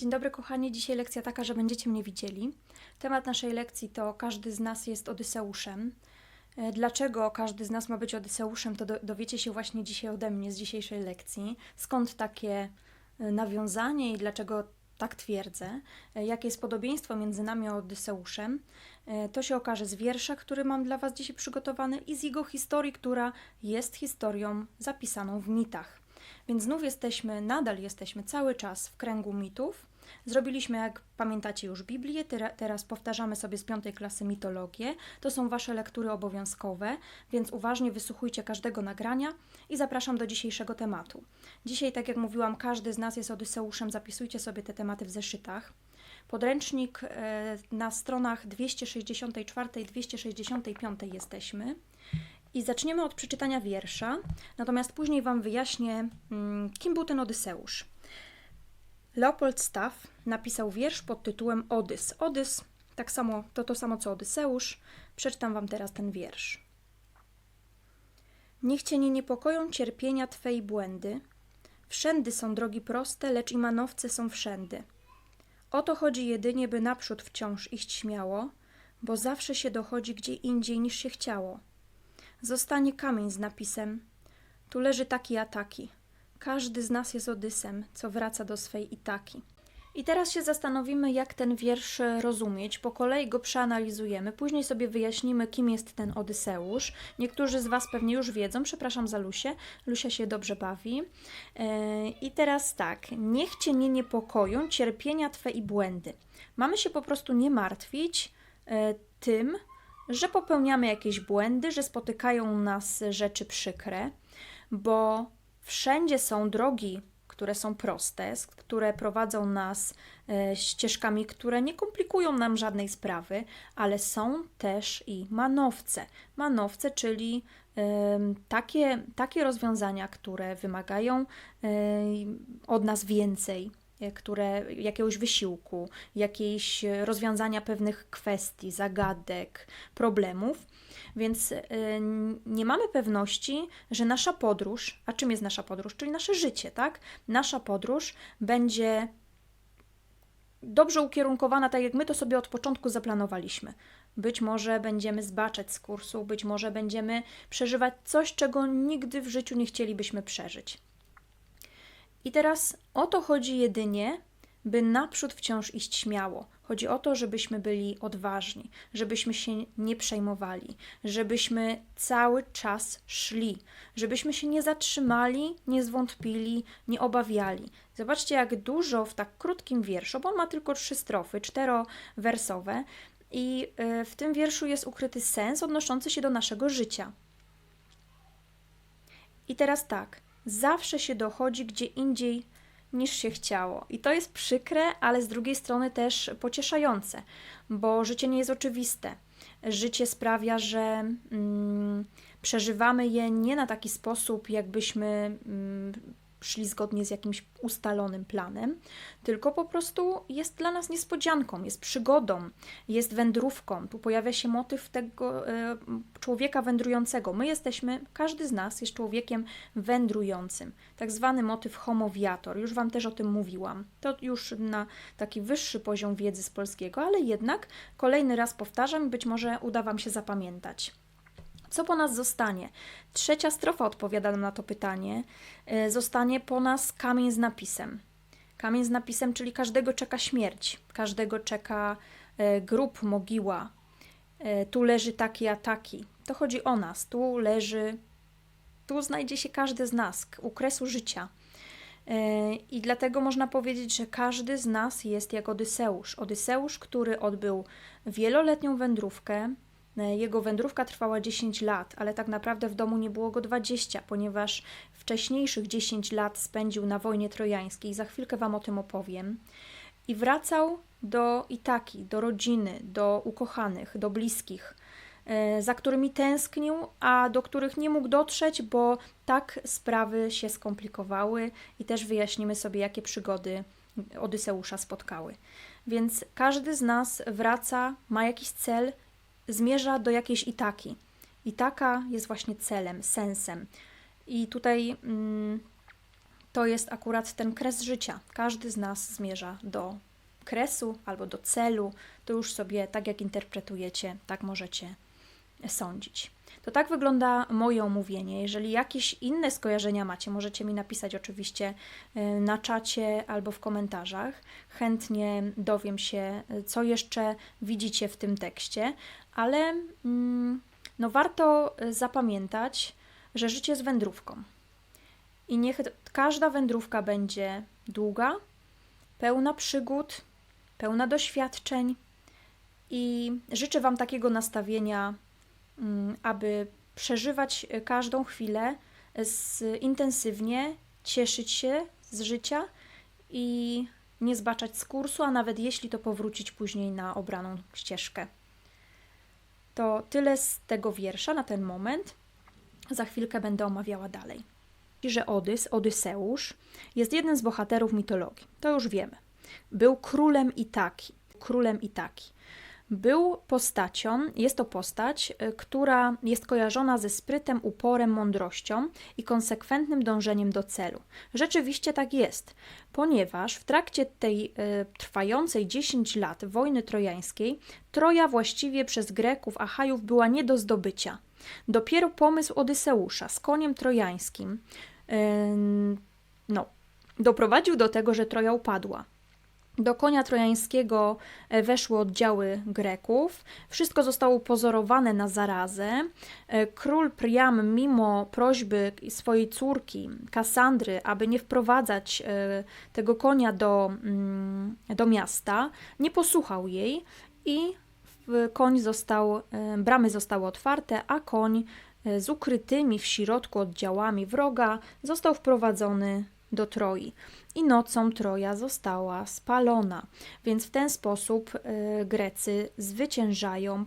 Dzień dobry kochani, dzisiaj lekcja taka, że będziecie mnie widzieli. Temat naszej lekcji to każdy z nas jest Odyseuszem. E, Dlaczego każdy z nas ma być Odyseuszem, to do, dowiecie się właśnie dzisiaj ode mnie z dzisiejszej lekcji. Skąd takie e, nawiązanie i dlaczego tak twierdzę? E, Jakie jest podobieństwo między nami a Odyseuszem? To się okaże z wiersza, który mam dla Was dzisiaj przygotowany i z jego historii, która jest historią zapisaną w mitach. Więc znów jesteśmy, nadal jesteśmy cały czas w kręgu mitów. Zrobiliśmy, jak pamiętacie, już Biblię, teraz powtarzamy sobie z piątej klasy mitologię. To są Wasze lektury obowiązkowe, więc uważnie wysłuchujcie każdego nagrania i zapraszam do dzisiejszego tematu. Dzisiaj, tak jak mówiłam, każdy z nas jest Odyseuszem, zapisujcie sobie te tematy w zeszytach. Podręcznik e, na stronach 264 i 265 jesteśmy. I zaczniemy od przeczytania wiersza, natomiast później Wam wyjaśnię, mm, kim był ten Odyseusz. Leopold Staff napisał wiersz pod tytułem Odys. Odys tak samo, to to samo co Odyseusz. Przeczytam Wam teraz ten wiersz. Niech Cię nie niepokoją cierpienia Twe i błędy. Wszędy są drogi proste, lecz i manowce są wszędy. O to chodzi jedynie, by naprzód wciąż iść śmiało, bo zawsze się dochodzi gdzie indziej niż się chciało. Zostanie kamień z napisem: Tu leży taki a taki. Każdy z nas jest Odysem, co wraca do swej Itaki. I teraz się zastanowimy, jak ten wiersz rozumieć. Po kolei go przeanalizujemy, później sobie wyjaśnimy, kim jest ten Odyseusz. Niektórzy z Was pewnie już wiedzą, przepraszam za Lusię. Lusia się dobrze bawi. Yy, I teraz tak, niech Cię nie niepokoją cierpienia Twe i błędy. Mamy się po prostu nie martwić yy, tym, że popełniamy jakieś błędy, że spotykają nas rzeczy przykre, bo wszędzie są drogi, które są proste, które prowadzą nas e, ścieżkami, które nie komplikują nam żadnej sprawy, ale są też i manowce. Manowce, czyli takie, takie rozwiązania, które wymagają e, od nas więcej, które, jakiegoś wysiłku, jakiejś e, rozwiązania pewnych kwestii, zagadek, problemów. Więc y, nie mamy pewności, że nasza podróż, a czym jest nasza podróż? Czyli nasze życie, tak? Nasza podróż będzie dobrze ukierunkowana, tak jak my to sobie od początku zaplanowaliśmy. Być może będziemy zbaczać z kursu, być może będziemy przeżywać coś, czego nigdy w życiu nie chcielibyśmy przeżyć. I teraz o to chodzi jedynie, by naprzód wciąż iść śmiało. Chodzi o to, żebyśmy byli odważni, żebyśmy się nie przejmowali, żebyśmy cały czas szli, żebyśmy się nie zatrzymali, nie zwątpili, nie obawiali. Zobaczcie, jak dużo w tak krótkim wierszu, bo on ma tylko trzy strofy, czterowersowe, i y, w tym wierszu jest ukryty sens odnoszący się do naszego życia. I teraz tak, zawsze się dochodzi gdzie indziej niż się chciało. I to jest przykre, ale z drugiej strony też pocieszające, bo życie nie jest oczywiste. Życie sprawia, że mm, przeżywamy je nie na taki sposób, jakbyśmy mm, szli zgodnie z jakimś ustalonym planem, tylko po prostu jest dla nas niespodzianką, jest przygodą, jest wędrówką. Tu pojawia się motyw tego e, człowieka wędrującego. My jesteśmy, każdy z nas jest człowiekiem wędrującym. Tak zwany motyw homowiator. Już Wam też o tym mówiłam. To już na taki wyższy poziom wiedzy z polskiego, ale jednak kolejny raz powtarzam być może uda Wam się zapamiętać. Co po nas zostanie? Trzecia strofa odpowiada nam na to pytanie. E, Zostanie po nas kamień z napisem. Kamień z napisem, czyli każdego czeka śmierć, każdego czeka e, grób, mogiła. E, Tu leży taki a taki. To chodzi o nas. Tu leży, tu znajdzie się każdy z nas u kresu życia. I dlatego można powiedzieć, że każdy z nas jest jak Odyseusz. Odyseusz, który odbył wieloletnią wędrówkę. E, Jego wędrówka trwała 10 lat, ale tak naprawdę w domu nie było go 20, ponieważ wcześniejszych 10 lat spędził na wojnie trojańskiej. Za chwilkę Wam o tym opowiem. I wracał do Itaki, do rodziny, do ukochanych, do bliskich, e, za którymi tęsknił, a do których nie mógł dotrzeć, bo tak sprawy się skomplikowały i też wyjaśnimy sobie, jakie przygody Odyseusza spotkały. Więc każdy z nas wraca, ma jakiś cel, zmierza do jakiejś Itaki. Itaka jest właśnie celem, sensem. I tutaj mm, to jest akurat ten kres życia. Każdy z nas zmierza do kresu albo do celu. To już sobie, tak jak interpretujecie, tak możecie sądzić. To tak wygląda moje omówienie. Jeżeli jakieś inne skojarzenia macie, możecie mi napisać oczywiście y, na czacie albo w komentarzach. Chętnie dowiem się, y, co jeszcze widzicie w tym tekście, ale mm, no warto y, zapamiętać, że życie jest wędrówką. I niech każda wędrówka będzie długa, pełna przygód, pełna doświadczeń. I życzę Wam takiego nastawienia aby przeżywać e, każdą chwilę z, intensywnie, cieszyć się z życia i nie zbaczać z kursu, a nawet jeśli to powrócić później na obraną ścieżkę. To tyle z tego wiersza na ten moment. Za chwilkę będę omawiała dalej. Że Odys, Odyseusz, jest jednym z bohaterów mitologii. To już wiemy. Był królem Itaki. Królem Itaki. Był postacią, jest to postać, y, która jest kojarzona ze sprytem, uporem, mądrością i konsekwentnym dążeniem do celu. Rzeczywiście tak jest, ponieważ w trakcie tej y, trwającej 10 lat wojny trojańskiej Troja właściwie przez Greków, Achajów była nie do zdobycia. Dopiero pomysł Odyseusza z koniem trojańskim y, no, doprowadził do tego, że Troja upadła. Do konia trojańskiego e, weszły oddziały Greków. Wszystko zostało upozorowane na zarazę. E, król Priam, mimo prośby swojej córki Kasandry, aby nie wprowadzać e, tego konia do, mm, do miasta, nie posłuchał jej i koń został, bramy zostały otwarte, a koń z ukrytymi w środku oddziałami wroga został wprowadzony do Troi i nocą Troja została spalona. Więc w ten sposób e, Grecy zwyciężają,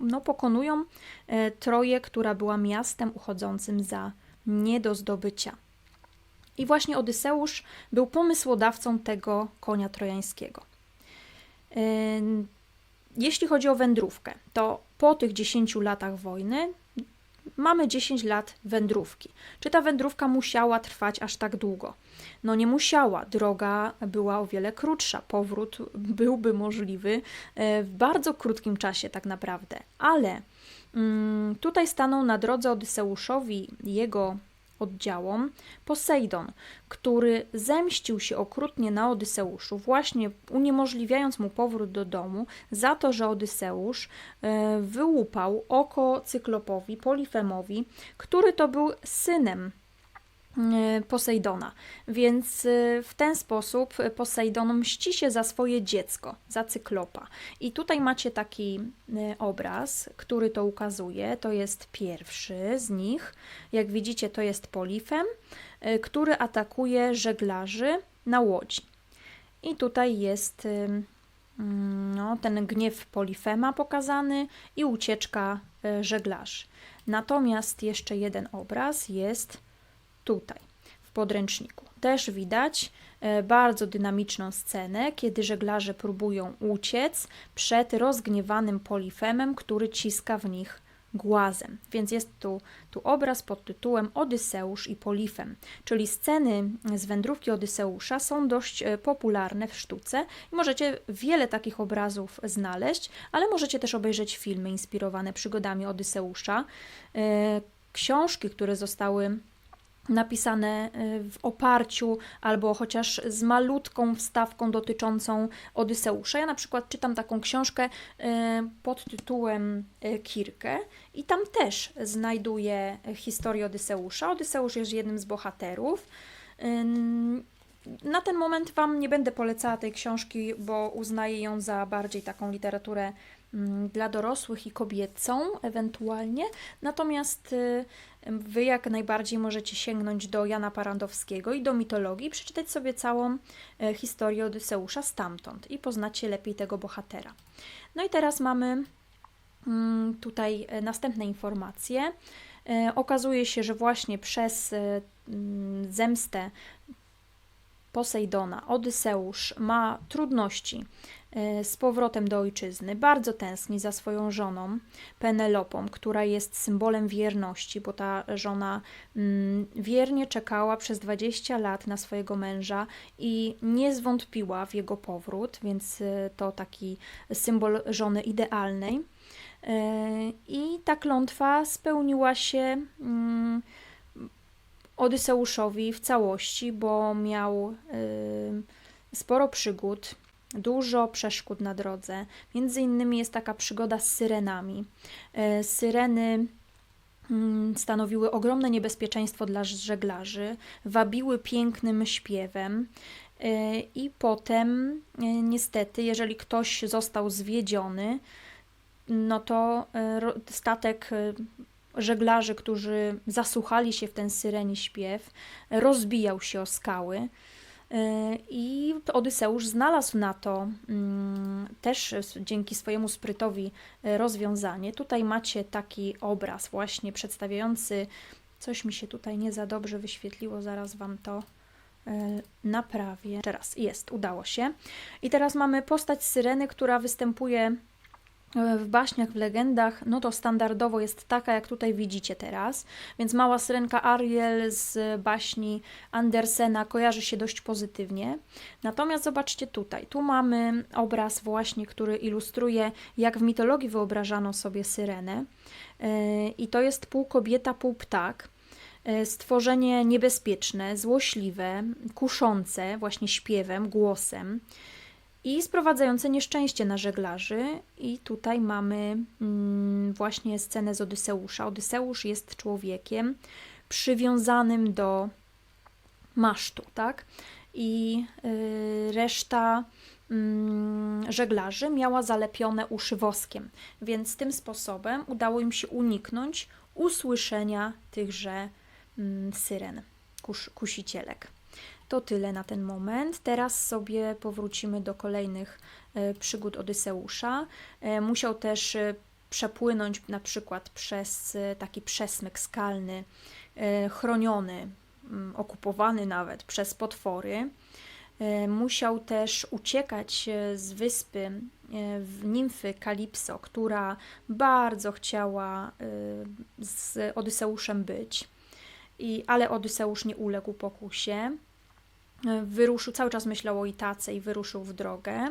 no, pokonują e, Troję, która była miastem uchodzącym za nie do zdobycia. I właśnie Odyseusz był pomysłodawcą tego konia trojańskiego. E, jeśli chodzi o wędrówkę, to po tych 10 latach wojny mamy 10 lat wędrówki. Czy ta wędrówka musiała trwać aż tak długo? No nie musiała, droga była o wiele krótsza, powrót byłby możliwy e, w bardzo krótkim czasie, tak naprawdę, ale mm, tutaj stanął na drodze Odyseuszowi jego oddziałom Posejdon, który zemścił się okrutnie na Odyseuszu, właśnie uniemożliwiając mu powrót do domu za to, że Odyseusz e, wyłupał oko Cyklopowi, Polifemowi, który to był synem Posejdona. Więc e, w ten sposób Posejdon mści się za swoje dziecko, za cyklopa. I tutaj macie taki e, obraz, który to ukazuje. To jest pierwszy z nich. Jak widzicie, to jest Polifem, który atakuje żeglarzy na łodzi. I tutaj jest mm, no, ten gniew Polifema pokazany i ucieczka żeglarzy. Natomiast jeszcze jeden obraz jest tutaj w podręczniku. Też widać e, bardzo dynamiczną scenę, kiedy żeglarze próbują uciec przed rozgniewanym polifemem, który ciska w nich głazem. Więc jest tu, tu obraz pod tytułem Odyseusz i Polifem, czyli sceny z wędrówki Odyseusza są dość e, popularne w sztuce i możecie wiele takich obrazów znaleźć, ale możecie też obejrzeć filmy inspirowane przygodami Odyseusza, e, książki, które zostały napisane y, w oparciu albo chociaż z malutką wstawką dotyczącą Odyseusza. Ja na przykład czytam taką książkę y, pod tytułem y, Kirkę i tam też znajduję historię Odyseusza. Odyseusz jest jednym z bohaterów. Na ten moment Wam nie będę polecała tej książki, bo uznaję ją za bardziej taką literaturę dla dorosłych i kobiecą, ewentualnie. Natomiast Wy jak najbardziej możecie sięgnąć do Jana Parandowskiego i do mitologii, przeczytać sobie całą e, historię Odyseusza stamtąd i poznacie lepiej tego bohatera. No i teraz mamy mm, tutaj e, następne informacje. E, okazuje się, że właśnie przez mm, zemstę Posejdona, Odyseusz ma trudności z powrotem do ojczyzny. Bardzo tęskni za swoją żoną, Penelopą, która jest symbolem wierności, bo ta żona mm, wiernie czekała przez 20 lat na swojego męża i nie zwątpiła w jego powrót, więc e, to taki symbol żony idealnej. E, I ta klątwa spełniła się mm, Odyseuszowi w całości, bo miał sporo przygód, dużo przeszkód na drodze. Między innymi jest taka przygoda z syrenami. Y, syreny mm, stanowiły ogromne niebezpieczeństwo dla żeglarzy, wabiły pięknym śpiewem. Y, I potem, niestety, jeżeli ktoś został zwiedziony, no to statek żeglarzy, którzy zasłuchali się w ten syreni śpiew, rozbijał się o skały. Y, I Odyseusz znalazł na to mm, też dzięki swojemu sprytowi y, rozwiązanie. Tutaj macie taki obraz właśnie przedstawiający, coś mi się tutaj nie za dobrze wyświetliło, zaraz Wam to y, naprawię. Teraz jest, udało się. I teraz mamy postać syreny, która występuje w baśniach, w legendach, no to standardowo jest taka, jak tutaj widzicie teraz. Więc mała syrenka Ariel z baśni Andersena kojarzy się dość pozytywnie. Natomiast zobaczcie tutaj, tu mamy obraz właśnie, który ilustruje, jak w mitologii wyobrażano sobie syrenę. E, I to jest pół kobieta, pół ptak e, stworzenie niebezpieczne, złośliwe, kuszące właśnie śpiewem, głosem i sprowadzające nieszczęście na żeglarzy. I tutaj mamy mm, właśnie scenę z Odyseusza. Odyseusz jest człowiekiem przywiązanym do masztu, tak? I y, reszta mm, żeglarzy miała zalepione uszy woskiem, więc tym sposobem udało im się uniknąć usłyszenia tychże mm, syren, kus, kusicielek. To tyle na ten moment. Teraz sobie powrócimy do kolejnych e, przygód Odyseusza. E, musiał też e, przepłynąć na przykład przez taki przesmyk skalny, chroniony, mm, okupowany nawet przez potwory. Musiał też uciekać z wyspy nimfy Kalipso, która bardzo chciała z Odyseuszem być. I, ale Odyseusz nie uległ pokusie. Wyruszył, cały czas myślał o Itace i wyruszył w drogę.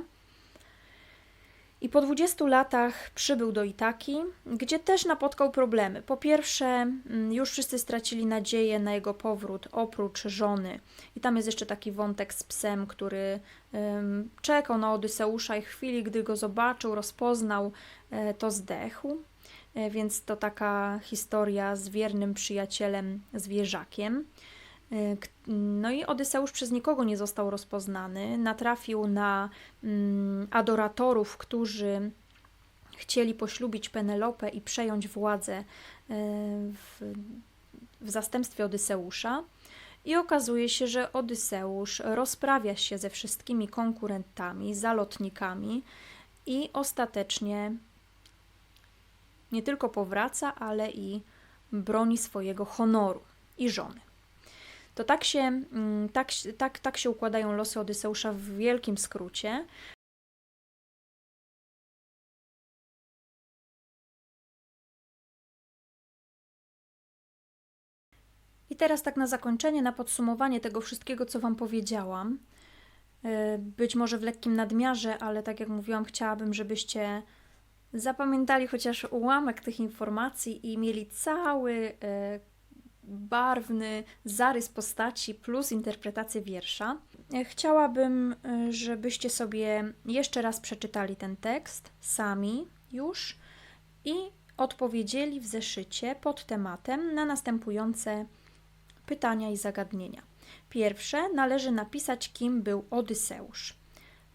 I po 20 latach przybył do Itaki, gdzie też napotkał problemy. Po pierwsze, mm, już wszyscy stracili nadzieję na jego powrót, oprócz żony. I tam jest jeszcze taki wątek z psem, który um, czekał na Odyseusza i w chwili, gdy go zobaczył, rozpoznał, e, to zdechł. E, więc to taka historia z wiernym przyjacielem, zwierzakiem. Y, no i Odyseusz przez nikogo nie został rozpoznany. Natrafił na mm, adoratorów, którzy chcieli poślubić Penelopę i przejąć władzę y, w, w zastępstwie Odyseusza. I okazuje się, że Odyseusz rozprawia się ze wszystkimi konkurentami, zalotnikami i ostatecznie nie tylko powraca, ale i broni swojego honoru i żony. To tak się, mm, tak, tak, tak się układają losy Odyseusza w wielkim skrócie. I teraz tak na zakończenie, na podsumowanie tego wszystkiego, co Wam powiedziałam. E, być może w lekkim nadmiarze, ale tak jak mówiłam, chciałabym, żebyście zapamiętali chociaż ułamek tych informacji i mieli cały e, barwny zarys postaci plus interpretację wiersza. Chciałabym, y, żebyście sobie jeszcze raz przeczytali ten tekst sami już i odpowiedzieli w zeszycie pod tematem na następujące pytania i zagadnienia. Pierwsze należy napisać, kim był Odyseusz.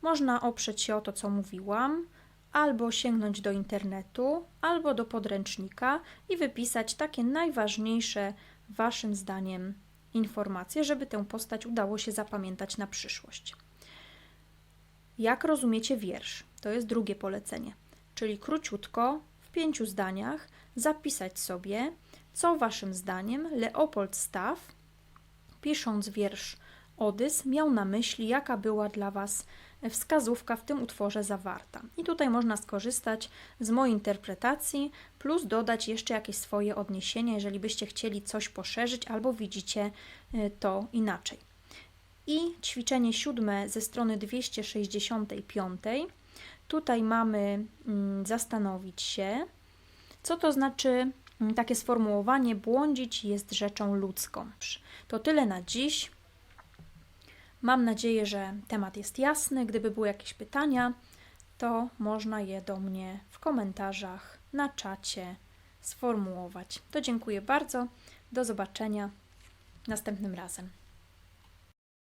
Można oprzeć się o to, co mówiłam, albo sięgnąć do internetu, albo do podręcznika i wypisać takie najważniejsze Waszym zdaniem informacje, żeby tę postać udało się zapamiętać na przyszłość. Jak rozumiecie wiersz? To jest drugie polecenie. Czyli króciutko, w pięciu zdaniach, zapisać sobie, co Waszym zdaniem Leopold Staff, pisząc wiersz Odys, miał na myśli, jaka była dla Was wskazówka w tym utworze zawarta. I tutaj można skorzystać z mojej interpretacji, plus dodać jeszcze jakieś swoje odniesienia, jeżeli byście chcieli coś poszerzyć albo widzicie y, to inaczej. I ćwiczenie siódme ze strony 265. Tutaj mamy mm, zastanowić się, co to znaczy mm, takie sformułowanie błądzić jest rzeczą ludzką. To tyle na dziś. Mam nadzieję, że temat jest jasny. Gdyby były jakieś pytania, to można je do mnie w komentarzach na czacie sformułować. To dziękuję bardzo. Do zobaczenia następnym razem.